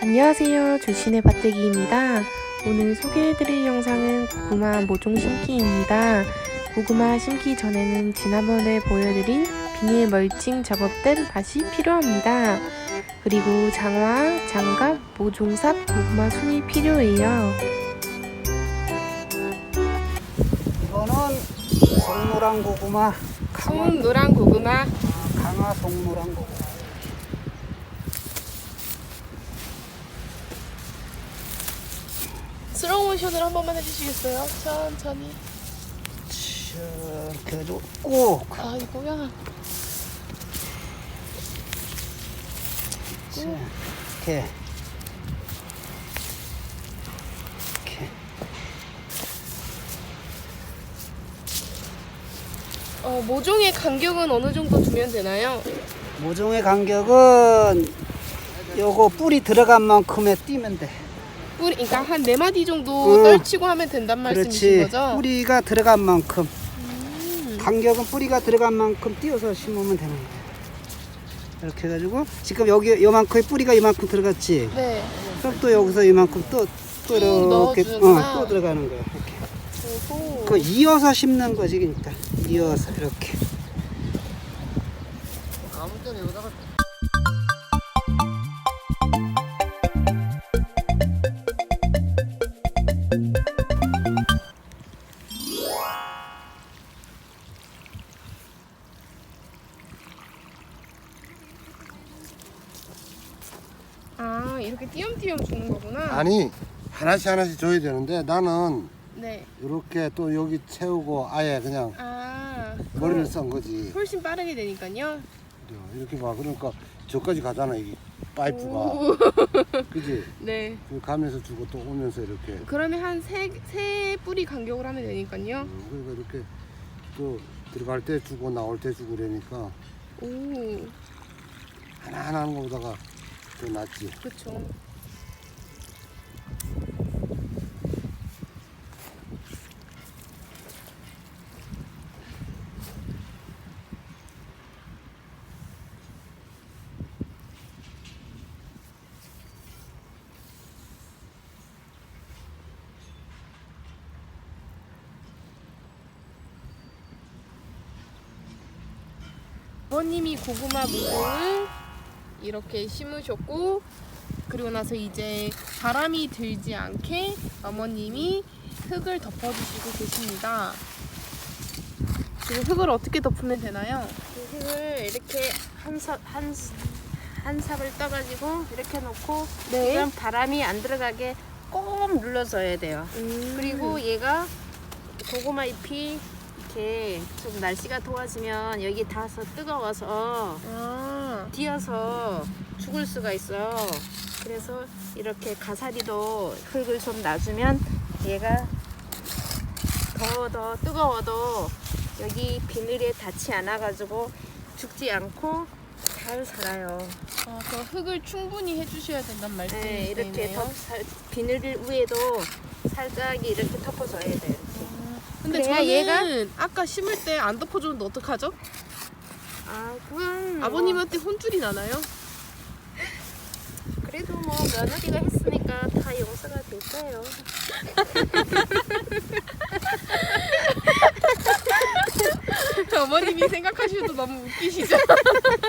안녕하세요. 조신의 밭대기입니다. 오늘 소개해드릴 영상은 고구마 모종 심기입니다. 고구마 심기 전에는 지난번에 보여드린 비닐 멀칭 작업된 밭이 필요합니다. 그리고 장화, 장갑, 모종삽, 고구마 순이 필요해요. 이거는 송노랑 고구마 노란 고구마. 강화 송노랑 고구마 스로우 모션으로 한 번만 해주시겠어요? 천천히. 이렇게 해가지고 꼭 아 이거야. 이렇게 이렇게 어, 모종의 간격은 어느 정도 두면 되나요? 모종의 간격은 요거 뿌리 들어간 만큼에 띄면 돼 뿌리, 그러니까 한 네 마디 정도 응. 떨치고 하면 된단 말씀이신 그렇지 거죠? 뿌리가 들어간 만큼 음. 간격은 뿌리가 들어간 만큼 띄워서 심으면 되는 거야 이렇게 해가지고 지금 여기 요만큼의 뿌리가 이만큼 들어갔지 네. 그럼 또 여기서 이만큼 또, 또 쭉 이렇게 넣어주는구나. 어, 또 들어가는 거야. 이렇게. 그리고 그 이어서 심는 거지, 그러니까 이어서 이렇게. 아 이렇게 띄엄띄엄 주는 거구나. 아니 하나씩 하나씩 줘야 되는데 나는 네. 이렇게 또 여기 채우고 아예 그냥 아 머리를 썬 거지 훨씬 빠르게 되니까요. 그래, 이렇게 봐 그러니까 저까지 가잖아 이 파이프가 오. 그지 네. 그 가면서 주고 또 오면서 이렇게 그러면 한세세 뿌리 간격을 하면 되니까요. 음, 그러니까 이렇게 또 들어갈 때 주고 나올 때 주고 그러니까 오 하나하나 하는 것보다가 더 낫지 그렇죠. 아버님이 고구마 모종을 이렇게 심으셨고 그리고 나서 이제 바람이 들지 않게 어머님이 흙을 덮어주시고 계십니다. 지금 흙을 어떻게 덮으면 되나요? 이 흙을 이렇게 한, 삽, 한, 한 삽을 떠가지고 이렇게 놓고 네. 그럼 바람이 안 들어가게 꼭 눌러줘야 돼요. 음. 그리고 얘가 고구마 잎이 이렇게 좀 날씨가 더워지면 여기 닿아서 뜨거워서 아, 뒤어서 죽을 수가 있어요. 그래서 이렇게 가사리도 흙을 좀 놔주면 얘가 더더 뜨거워도 여기 비늘에 닿지 않아가지고 죽지 않고 잘 살아요. 아, 그 흙을 충분히 해주셔야 된단 말씀이시네요. 네, 이렇게 덮, 살, 비늘 위에도 살짝 이렇게 덮어줘야 돼요. 근데 그래야 저는 얘가- 아까 심을 때 안 덮어줬는데 어떡하죠? 아, 그건 뭐 아버님한테 혼쭐이 나나요? 그래도 뭐 며느리가 했으니까 다 용서가 됐어요. 어머님이 생각하셔도 너무 웃기시죠?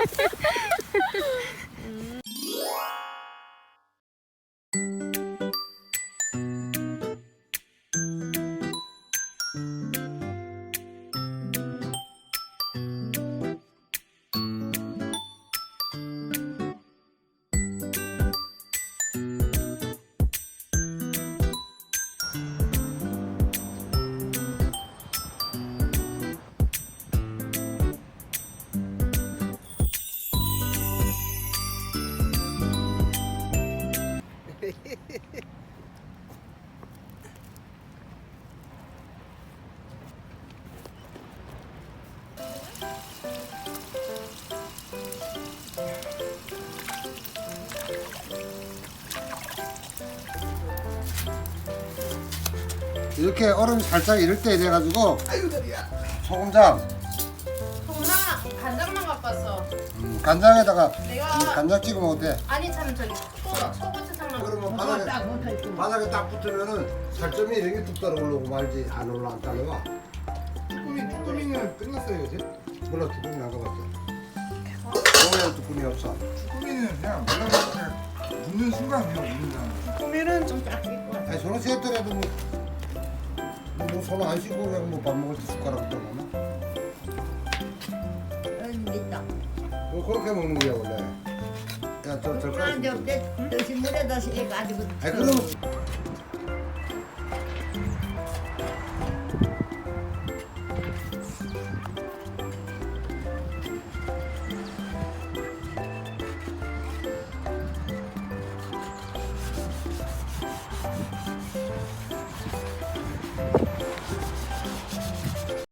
이렇게 얼음이 살짝 이럴 때 돼가지고 소금장 엄마 간장만 갖고 왔어. 음, 간장에다가 내가- 이 간장 찍으면 어때? 아니 참 저기 초- 초고추장만 그러면 바닥에 바닥에 딱 붙으면은 살점이 이렇게 뚝 떨어오르고 말지 안 올라 안 따라와. 쭈꾸미 쭈꾸미는 끝났어요 이제? 몰라 뚜껑이 안 가봤어. 오늘 뚜껑이 없어. 쭈꾸미는 그냥 몰라서 그냥 묻는 순간 그냥 묻는다. 꾸미는 좀 있고. 아니 손을 씻었더라도 뭐, 뭐손안 씻고 그냥 뭐 밥 먹을 때 숟가락 떠나나? 있다. 뭐 그렇게 먹는 거야 원래. 야저 젓가락. 그런데 좀- 어때? 대시 물에다 해가지고. 아니 그럼